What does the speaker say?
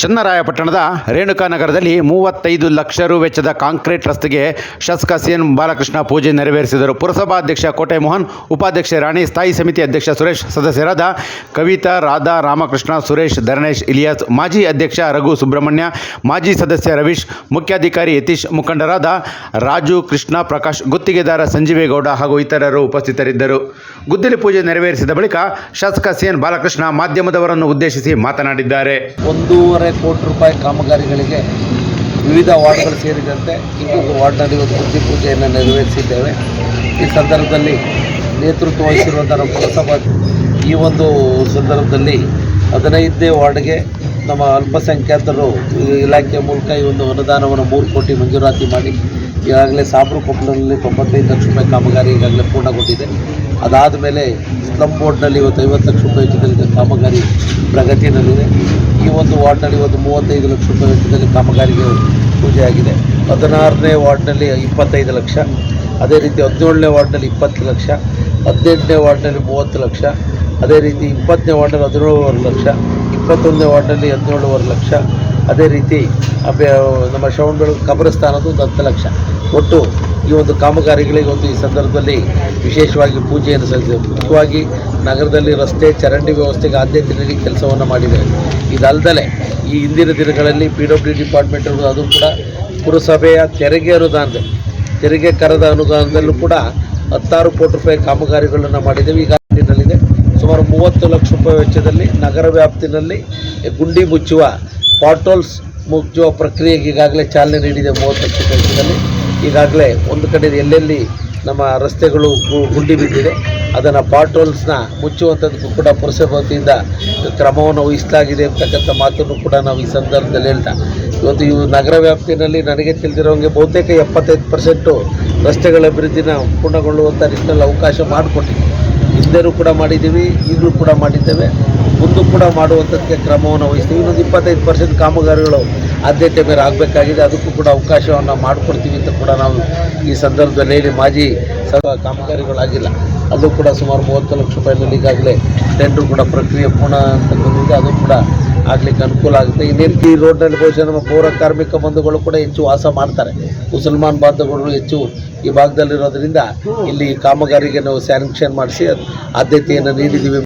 ಚನ್ನರಾಯಪಟ್ಟಣದ ರೇಣುಕಾನಗರದಲ್ಲಿ ಮೂವತ್ತೈದು ಲಕ್ಷ ರು ವೆಚ್ಚದ ಕಾಂಕ್ರೀಟ್ ರಸ್ತೆಗೆ ಶಾಸಕ ಸಿಎನ್ ಬಾಲಕೃಷ್ಣ ಪೂಜೆ ನೆರವೇರಿಸಿದರು. ಪುರಸಭಾಧ್ಯಕ್ಷ ಕೋಟೆ ಮೋಹನ್ ಉಪಾಧ್ಯಕ್ಷೆ ರಾಣಿ, ಸ್ಥಾಯಿ ಸಮಿತಿ ಅಧ್ಯಕ್ಷ ಸುರೇಶ್, ಸದಸ್ಯರಾದ ಕವಿತಾ, ರಾಧಾ, ರಾಮಕೃಷ್ಣ, ಸುರೇಶ್, ಧರಣೇಶ್, ಇಲಿಯಾಸ್, ಮಾಜಿ ಅಧ್ಯಕ್ಷ ರಘು ಸುಬ್ರಹ್ಮಣ್ಯ, ಮಾಜಿ ಸದಸ್ಯ ರವೀಶ್, ಮುಖ್ಯಾಧಿಕಾರಿ ಯತೀಶ್, ಮುಖಂಡರಾದ ರಾಜು ಕೃಷ್ಣ ಪ್ರಕಾಶ್, ಗುತ್ತಿಗೆದಾರ ಸಂಜೀವೇಗೌಡ ಹಾಗೂ ಇತರರು ಉಪಸ್ಥಿತರಿದ್ದರು. ಗುದ್ದಲಿ ಪೂಜೆ ನೆರವೇರಿಸಿದ ಬಳಿಕ ಶಾಸಕ ಸಿಎನ್ ಬಾಲಕೃಷ್ಣ ಮಾಧ್ಯಮದವರನ್ನು ಉದ್ದೇಶಿಸಿ ಮಾತನಾಡಿದ್ದಾರೆ. ಒಂದೂವರೆ ಕೋಟಿ ರೂಪಾಯಿ ಕಾಮಗಾರಿಗಳಿಗೆ ವಿವಿಧ ವಾರ್ಡ್ಗಳು ಸೇರಿದಂತೆ ಇನ್ನೊಂದು ವಾರ್ಡ್ನಲ್ಲಿ ಇವತ್ತು ಬುದ್ಧಿ ಪೂಜೆಯನ್ನು ನೆರವೇರಿಸಿದ್ದೇವೆ. ಈ ಸಂದರ್ಭದಲ್ಲಿ ನೇತೃತ್ವ ವಹಿಸಿರುವಂಥ ನಮ್ಮ ಪುರಸಭಾ ಈ ಒಂದು ಸಂದರ್ಭದಲ್ಲಿ ಹದಿನೈದನೇ ವಾರ್ಡ್ಗೆ ನಮ್ಮ ಅಲ್ಪಸಂಖ್ಯಾತರು ಇಲಾಖೆಯ ಮೂಲಕ ಈ ಒಂದು ಅನುದಾನವನ್ನು ಮೂರು ಕೋಟಿ ಮಂಜೂರಾತಿ ಮಾಡಿ ಈಗಾಗಲೇ ಸಾಬ್ರು ಕೊಪ್ಪಳದಲ್ಲಿ ತೊಂಬತ್ತೈದು ಲಕ್ಷ ರೂಪಾಯಿ ಕಾಮಗಾರಿ ಈಗಾಗಲೇ ಪೂರ್ಣಗೊಂಡಿದೆ. ಅದಾದ ಮೇಲೆ ಸ್ಲಂ ಬೋರ್ಡ್ನಲ್ಲಿ ಇವತ್ತು ಐವತ್ತು ಲಕ್ಷ ರೂಪಾಯಿ ವೆಚ್ಚದಲ್ಲಿ ಕಾಮಗಾರಿ ಪ್ರಗತಿಯಲ್ಲಿದೆ. ಈ ಒಂದು ವಾರ್ಡ್ನಲ್ಲಿ ಒಂದು ಮೂವತ್ತೈದು ಲಕ್ಷ ರೂಪಾಯಿ ವೆಚ್ಚದಲ್ಲಿ ಕಾಮಗಾರಿಗೆ ಪೂಜೆ ಆಗಿದೆ. ಹದಿನಾರನೇ ವಾರ್ಡ್ನಲ್ಲಿ ಇಪ್ಪತ್ತೈದು ಲಕ್ಷ, ಅದೇ ರೀತಿ ಹದಿನೇಳನೇ ವಾರ್ಡ್ನಲ್ಲಿ ಇಪ್ಪತ್ತು ಲಕ್ಷ, ಹದಿನೆಂಟನೇ ವಾರ್ಡ್ನಲ್ಲಿ ಮೂವತ್ತು ಲಕ್ಷ, ಅದೇ ರೀತಿ ಇಪ್ಪತ್ತನೇ ವಾರ್ಡ್ನಲ್ಲಿ ಹದಿನೇಳುವರೆ ಲಕ್ಷ, ಇಪ್ಪತ್ತೊಂದನೇ ವಾರ್ಡ್ನಲ್ಲಿ ಹದಿನೇಳುವರೆ ಲಕ್ಷ, ಅದೇ ರೀತಿ ನಮ್ಮ ಶ್ರವಣಬೆಳಗು ಕಬ್ರಸ್ಥಾನದ್ದು ಒಂದು ಹತ್ತು ಲಕ್ಷ. ಒಟ್ಟು ಈ ಒಂದು ಕಾಮಗಾರಿಗಳಿಗೆ ಒಂದು ಈ ಸಂದರ್ಭದಲ್ಲಿ ವಿಶೇಷವಾಗಿ ಪೂಜೆಯನ್ನು ಸಲ್ಲಿಸಿದೆ ಮುಖ್ಯವಾಗಿ ನಗರದಲ್ಲಿ ರಸ್ತೆ, ಚರಂಡಿ ವ್ಯವಸ್ಥೆಗೆ ಆದ್ಯತೆ ನೀಡಿ ಕೆಲಸವನ್ನು ಮಾಡಿದೆ ಇದಲ್ಲದೆ ಈ ಹಿಂದಿನ ದಿನಗಳಲ್ಲಿ ಪಿ ಡಬ್ಲ್ಯೂ ಡಿಪಾರ್ಟ್ಮೆಂಟ್ ಅದು ಕೂಡ ಪುರಸಭೆಯ ತೆರಿಗೆ ಅನುದಾನದ ತೆರಿಗೆ ಕರದ ಅನುದಾನದಲ್ಲೂ ಕೂಡ ಹತ್ತಾರು ಕೋಟಿ ರೂಪಾಯಿ ಕಾಮಗಾರಿಗಳನ್ನು ಮಾಡಿದ್ದೇವೆ. ಈಗ ಸುಮಾರು ಮೂವತ್ತು ಲಕ್ಷ ರೂಪಾಯಿ ವೆಚ್ಚದಲ್ಲಿ ನಗರ ವ್ಯಾಪ್ತಿನಲ್ಲಿ ಗುಂಡಿ ಮುಚ್ಚುವ ಪಾಟೋಲ್ಸ್ ಮುಚ್ಚುವ ಪ್ರಕ್ರಿಯೆಗೆ ಈಗಾಗಲೇ ಚಾಲನೆ ನೀಡಿದೆ ಮೂವತ್ತು ಲಕ್ಷ ವೆಚ್ಚದಲ್ಲಿ. ಈಗಾಗಲೇ ಒಂದು ಕಡೆ ಎಲ್ಲೆಲ್ಲಿ ನಮ್ಮ ರಸ್ತೆಗಳು ಗುಂಡಿ ಬಿದ್ದಿದೆ, ಅದನ್ನು ಪಾಟೋಲ್ಸ್ನ ಮುಚ್ಚುವಂಥದ್ದು ಕೂಡ ಪುರಸಭೆಯಿಂದ ಕ್ರಮವನ್ನು ವಹಿಸಲಾಗಿದೆ ಅಂತಕ್ಕಂಥ ಮಾತನ್ನು ಕೂಡ ನಾವು ಈ ಸಂದರ್ಭದಲ್ಲಿ ಹೇಳ್ತಾ ಇವತ್ತು ಇವು ನಗರ ವ್ಯಾಪ್ತಿಯಲ್ಲಿ ನನಗೆ ತಿಳಿದಿರೋಂಗೆ ಬಹುತೇಕ ಎಪ್ಪತ್ತೈದು ಪರ್ಸೆಂಟು ರಸ್ತೆಗಳ ಅಭಿವೃದ್ಧಿನ ಪೂರ್ಣಗೊಳ್ಳುವಂಥ ನಿಟ್ಟಿನಲ್ಲಿ ಅವಕಾಶ ಮಾಡಿಕೊಟ್ಟಿದೆ. ಹಿಂದೆನೂ ಕೂಡ ಮಾಡಿದ್ದೀವಿ, ಈಗಲೂ ಕೂಡ ಮಾಡಿದ್ದೇವೆ. ಮುಂದೂ ಕೂಡ ಮಾಡುವಂಥದ್ದಕ್ಕೆ ಕ್ರಮವನ್ನು ವಹಿಸ್ತೀವಿ. ಇನ್ನೊಂದು ಇಪ್ಪತ್ತೈದು ಪರ್ಸೆಂಟ್ ಕಾಮಗಾರಿಗಳು ಆದ್ಯತೆ ಮೇಲೆ ಆಗಬೇಕಾಗಿದೆ. ಅದಕ್ಕೂ ಕೂಡ ಅವಕಾಶವನ್ನು ಮಾಡಿಕೊಡ್ತೀವಿ ಅಂತ ಕೂಡ ನಾವು ಈ ಸಂದರ್ಭದಲ್ಲಿ ಹೇಳಿ ಮಾಜಿ ಸರ್ವ ಕಾಮಗಾರಿಗಳಾಗಿಲ್ಲ. ಅದು ಕೂಡ ಸುಮಾರು ಮೂವತ್ತು ಲಕ್ಷ ರೂಪಾಯಿನಲ್ಲಿ ಈಗಾಗಲೇ ಟೆಂಡರ್ ಕೂಡ ಪ್ರಕ್ರಿಯೆ ಪೂರ್ಣ ಅಂತ ಬಂದಿದೆ. ಅದು ಕೂಡ ಆಗಲಿಕ್ಕೆ ಅನುಕೂಲ ಆಗುತ್ತೆ. ಇನ್ನೇನು ಈ ರೋಡ್ನಲ್ಲಿ ಬಹುಶಃ ನಮ್ಮ ಪೌರ ಕಾರ್ಮಿಕ ಬಂಧುಗಳು ಕೂಡ ಹೆಚ್ಚು ವಾಸ ಮಾಡ್ತಾರೆ. ಮುಸಲ್ಮಾನ್ ಬಾಂಧವರು ಹೆಚ್ಚು ಈ ಭಾಗದಲ್ಲಿರೋದ್ರಿಂದ ಇಲ್ಲಿ ಕಾಮಗಾರಿಗೆ ನಾವು ಸ್ಯಾಂಕ್ಷನ್ ಮಾಡಿಸಿ ಆದ್ಯತೆಯನ್ನು ನೀಡಿದ್ದೀವಿ.